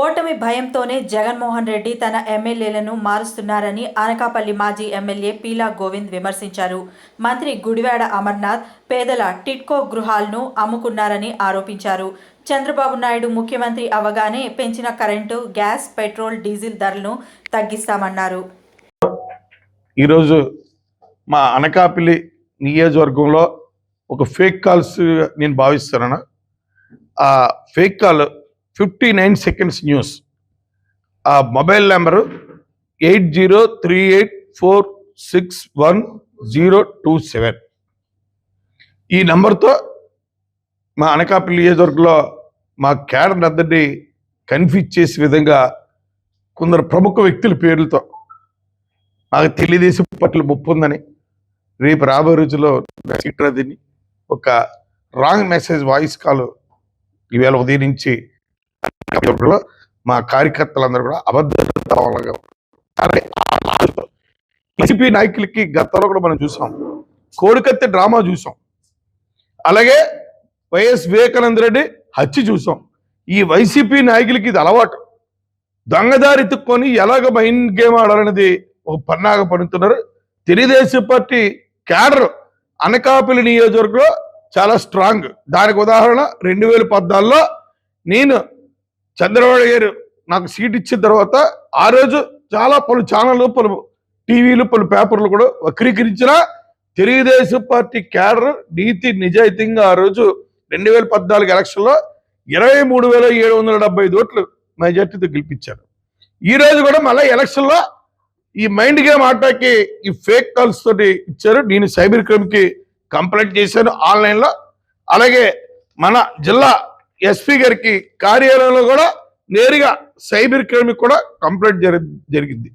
ఓటమి భయంతోనే జగన్మోహన్ రెడ్డి తన ఎమ్మెల్యేలను మారుస్తున్నారని అనకాపల్లి మాజీ ఎమ్మెల్యే పీలా గోవింద్ విమర్శించారు. మంత్రి గుడివాడ అమర్నాథ్ పేదల టిట్కో గృహాలను అమ్ముకున్నారని ఆరోపించారు. చంద్రబాబు నాయుడు ముఖ్యమంత్రి అవగానే పెంచిన కరెంటు గ్యాస్ పెట్రోల్ డీజిల్ ధరలను తగ్గిస్తామన్నారు. ఈరోజు మా అనకాపల్లి నియోజకవర్గంలో ఒక ఫేక్ కాల్స్ నేను భావిస్తున్నాను. ఆ fake call fifty nine seconds news. ఆ mobile number eight zero three eight four six one zero two seven. ఈ నెంబర్తో మా అనకాపల్లి నియోజకవర్గంలో మా క్యాడర్ అందరినీ కన్ఫ్యూజ్ చేసే విధంగా కొందరు ప్రముఖ వ్యక్తుల పేర్లతో నాకు తెలియదేశం పట్ల ముప్పు ఉందని రేపు రాబోయే రోజుల్లో దీన్ని ఒక రాంగ్ మెసేజ్ వాయిస్ కాల్ ఈవేళ ఉదయం నుంచి లో మా కార్యకర్తలందరూ కూడా అబద్ధంగా వైసీపీ నాయకులకి గతంలో కూడా మనం చూసాం. కోడికత్తి డ్రామా చూసాం. అలాగే వైఎస్ వివేకానంద రెడ్డి హత్య చూసాం. ఈ వైసీపీ నాయకులకి ఇది అలవాటు. దొంగదారి ఎత్తుక్కొని ఎలాగ మైండ్ గేమ్ ఆడాలనేది ఒక పన్నాగ పడుతున్నారు. తెలుగుదేశం పార్టీ క్యాడర్ అనకాపల్లి నియోజకవర్గంలో చాలా స్ట్రాంగ్. దానికి ఉదాహరణ రెండు వేల పద్నాలుగులో నేను చంద్రబాబు గారు నాకు సీట్ ఇచ్చిన తర్వాత ఆ రోజు చాలా పలు ఛానళ్ళు పలు టీవీలు పలు పేపర్లు కూడా వక్రీకరించిన తెలుగుదేశం పార్టీ క్యాడర్ నీతి నిజాయితీగా ఆ రోజు రెండు వేల పద్నాలుగు ఎలక్షన్లో ఇరవై మూడు వేల ఏడు వందల డెబ్బై ఐదు ఓట్లు మెజార్టీతో గెలిపించారు. ఈ రోజు కూడా మళ్ళీ ఎలక్షన్లో ఈ మైండ్ గేమ్ ఆటకి ఈ ఫేక్ కాల్స్ తోటి ఇచ్చారు. నేను సైబర్ క్రైమ్కి కంప్లైంట్ చేశాను ఆన్లైన్లో. అలాగే మన జిల్లా ఎస్పీ గారికి కార్యాలయంలో కూడా నేరుగా సైబర్ క్రైమ్ కూడా కంప్లైంట్ జరి జరిగింది.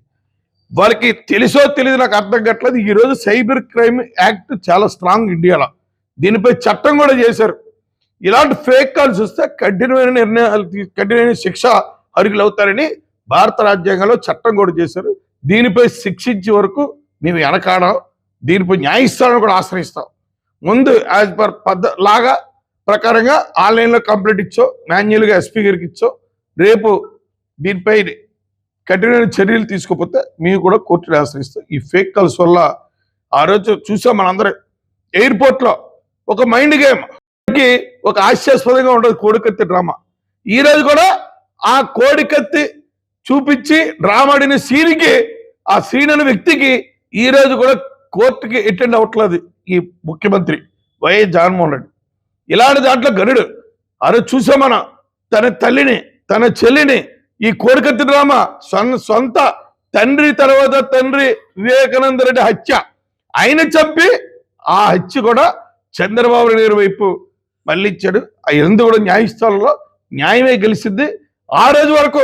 వాళ్ళకి తెలుసో తెలియదు నాకు అర్థం కావట్లేదు. ఈరోజు సైబర్ క్రైమ్ యాక్ట్ చాలా స్ట్రాంగ్ ఇండియాలో. దీనిపై చట్టం కూడా చేశారు. ఇలాంటి ఫేక్ కాల్స్ వస్తే కఠినమైన నిర్ణయాలు కఠినమైన శిక్ష అరుగులు అవుతారని భారత రాజ్యాంగంలో చట్టం కూడా చేశారు. దీనిపై శిక్షించే వరకు మేము వెనకాడం దీనిపై న్యాయస్థానం కూడా ఆశ్రయిస్తాం. ముందు యాజ్ పర్ పద్ధ లాగా ప్రకారంగా ఆన్లైన్లో కంప్లైంట్ ఇచ్చో మాన్యువల్గా ఎస్పీ గారికి ఇచ్చో రేపు దీనిపై కఠినమైన చర్యలు తీసుకోకపోతే మేము కూడా కోర్టుని ఆశ్రయిస్తాం. ఈ ఫేక్ కాల్స్ వల్ల ఆ రోజు చూసాం మనందరం. ఎయిర్పోర్ట్లో ఒక మైండ్ గేమ్. ఒక ఆశ్చర్యస్పదంగా ఉండదు కోడికత్తి డ్రామా. ఈ రోజు కూడా ఆ కోడికత్తి చూపించి డ్రామా ఆడిన సీన్కి ఆ సీన్ అనే వ్యక్తికి ఈ రోజు కూడా కోర్టుకి అటెండ్ అవ్వట్లేదు ఈ ముఖ్యమంత్రి. వైఎస్ జగన్మోహన్ రెడ్డి. ఇలాంటి దాంట్లో గరుడు అరే చూసా మనం? తన తల్లిని తన చెల్లిని ఈ కోరిక డ్రామా సొంత సొంత తండ్రి తర్వాత తండ్రి వివేకానంద రెడ్డి హత్య. ఆయన చంపి ఆ హత్య కూడా చంద్రబాబు నాయుడు వైపు మళ్ళిచ్చాడు ఆ ఎందు కూడా న్యాయస్థానంలో న్యాయమే గెలిచింది ఆ రోజు వరకు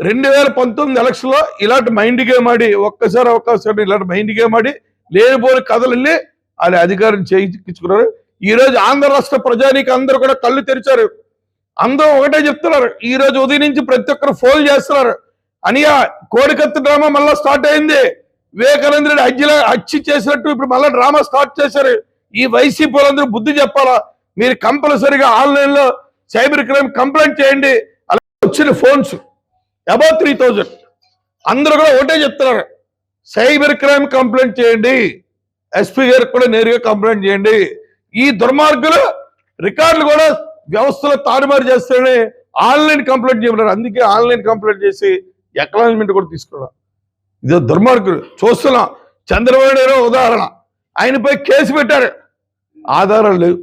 రెండు వేల పంతొమ్మిది ఎలక్షన్లో ఇలాంటి మైండ్ గేమ్ ఆడి ఒక్కసారి ఒక్కసారి ఇలాంటి మైండ్ గేమ్ ఆడి లేనిపోని కథలు వెళ్ళి వాళ్ళ అధికారం చేయించుకున్నారు. ఈ రోజు ఆంధ్ర రాష్ట్ర ప్రజానికి అందరూ కూడా కళ్ళు తెరిచారు. అందరూ ఒకటే చెప్తున్నారు. ఈ రోజు ఉదయం నుంచి ప్రతి ఒక్కరు ఫోన్ చేస్తున్నారు. అనియా కోడికత్తి డ్రామా మళ్ళా స్టార్ట్ అయింది. వివేకానంద రెడ్డి హత్యలో హత్య చేసినట్టు ఇప్పుడు మళ్ళీ డ్రామా స్టార్ట్ చేశారు. ఈ వైసీపీ వాళ్ళందరూ బుద్ధి చెప్పాలా? మీరు కంపల్సరీగా ఆన్లైన్లో సైబర్ క్రైమ్ కంప్లైంట్ చేయండి. అలా వచ్చిన ఫోన్స్. అబౌట్ త్రీ థౌజండ్ అందరూ కూడా ఒకటే చెప్తున్నారు. సైబర్ క్రైమ్ కంప్లైంట్ చేయండి. ఎస్పీ గారికి కూడా నేరుగా కంప్లైంట్ చేయండి. ఈ దుర్మార్గులు రికార్డులు కూడా వ్యవస్థలో తారుమారు చేస్తేనే ఆన్లైన్ కంప్లైంట్ చేయమన్నారు. అందుకే ఆన్లైన్ కంప్లైంట్ చేసి ఎక్నాలజ్మెంట్ కూడా తీసుకున్నాం ఇదో దుర్మార్గులు. చూస్తున్నాం. చంద్రబాబు నాయుడు ఉదాహరణ. ఆయనపై కేసు పెట్టారు. ఆధారాలు లేవు.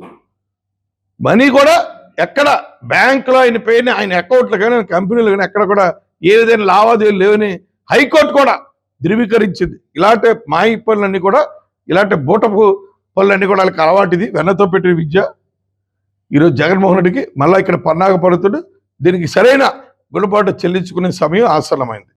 మనీ కూడా ఎక్కడ బ్యాంకులో ఆయన పేరుని ఆయన అకౌంట్లు కానీ కంపెనీలు కానీ ఎక్కడ కూడా ఏదైనా లావాదేవీలు లేవని హైకోర్టు కూడా ధృవీకరించింది. ఇలాంటి మాయి పనులన్నీ కూడా ఇలాంటి బూటపు పనులన్నీ కూడా వాళ్ళకి అలవాటిది. వెన్నతో పెట్టిన విద్య. ఈరోజు జగన్మోహన్ రెడ్డికి మళ్ళీ ఇక్కడ పన్నాగ పడుతుడు దీనికి సరైన గుణపాటు చెల్లించుకునే సమయం ఆసన్నమైంది.